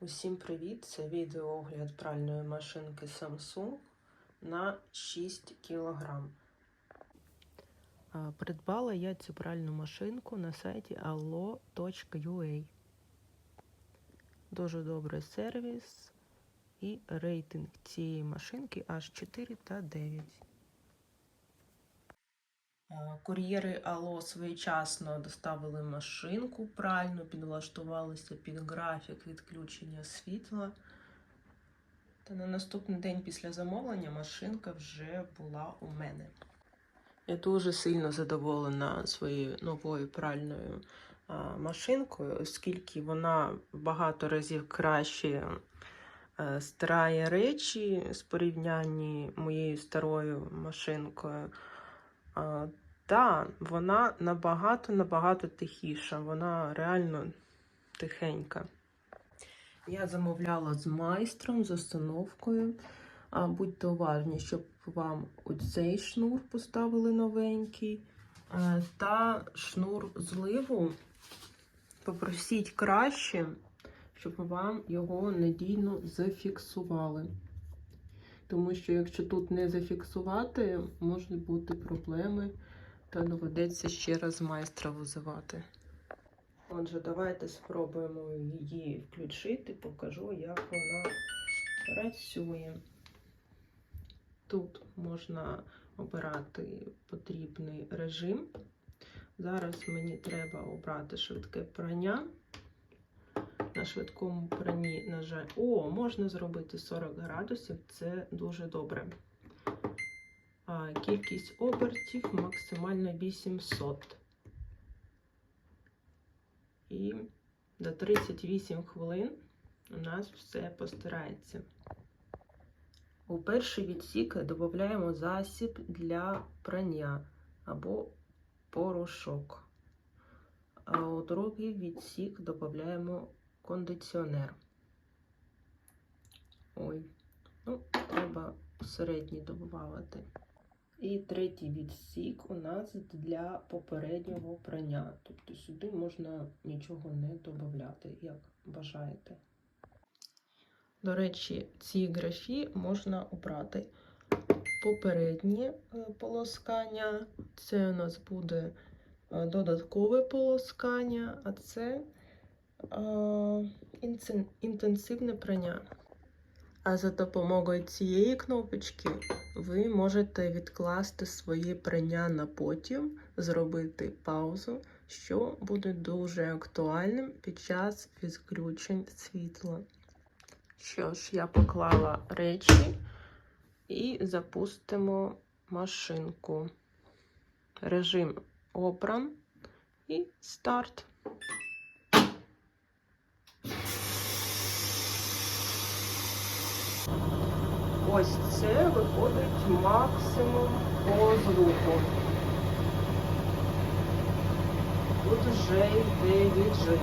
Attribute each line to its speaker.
Speaker 1: Усім привіт! Це відеоогляд пральної машинки Samsung на 6 кг. Придбала я цю пральну машинку на сайті allo.ua. Дуже добрий сервіс і рейтинг цієї машинки аж 4 та 9. Кур'єри Алло своєчасно доставили машинку пральну, підлаштувалися під графік відключення світла. Та на наступний день після замовлення машинка вже була у мене. Я дуже сильно задоволена своєю новою пральною машинкою, оскільки вона багато разів краще а, стирає речі з порівнянні моєю старою машинкою. Та, вона набагато-набагато тихіша, вона реально тихенька. Я замовляла з майстром, з установкою. А, будьте уважні, щоб вам оцей шнур поставили новенький. Та шнур зливу попросіть краще, щоб вам його надійно зафіксували. Тому що, якщо тут не зафіксувати, можуть бути проблеми, та доведеться ще раз майстра визивати. Отже, давайте спробуємо її включити, покажу, як вона працює. Тут можна обирати потрібний режим. Зараз мені треба обрати швидке прання. На швидкому прані, на жаль, о, можна зробити 40 градусів, це дуже добре. Кількість обертів максимально 800. І до 38 хвилин у нас все постирається. У перший відсік додаємо засіб для прання або порошок. А у другий відсік додаємо кондиціонер. Ой, ну, треба середній додавати. І третій відсік у нас для попереднього прання. Тобто сюди можна нічого не додати, як бажаєте. До речі, ці графі можна обрати попереднє полоскання. Це у нас буде додаткове полоскання, а це інтенсивне прання. А за допомогою цієї кнопочки ви можете відкласти своє прання на потім, зробити паузу, що буде дуже актуальним під час відключень світла. Що ж, я поклала речі і запустимо машинку. Режим обран і старт. Ось це виходить максимум по звуку. Тут вже йде віджим.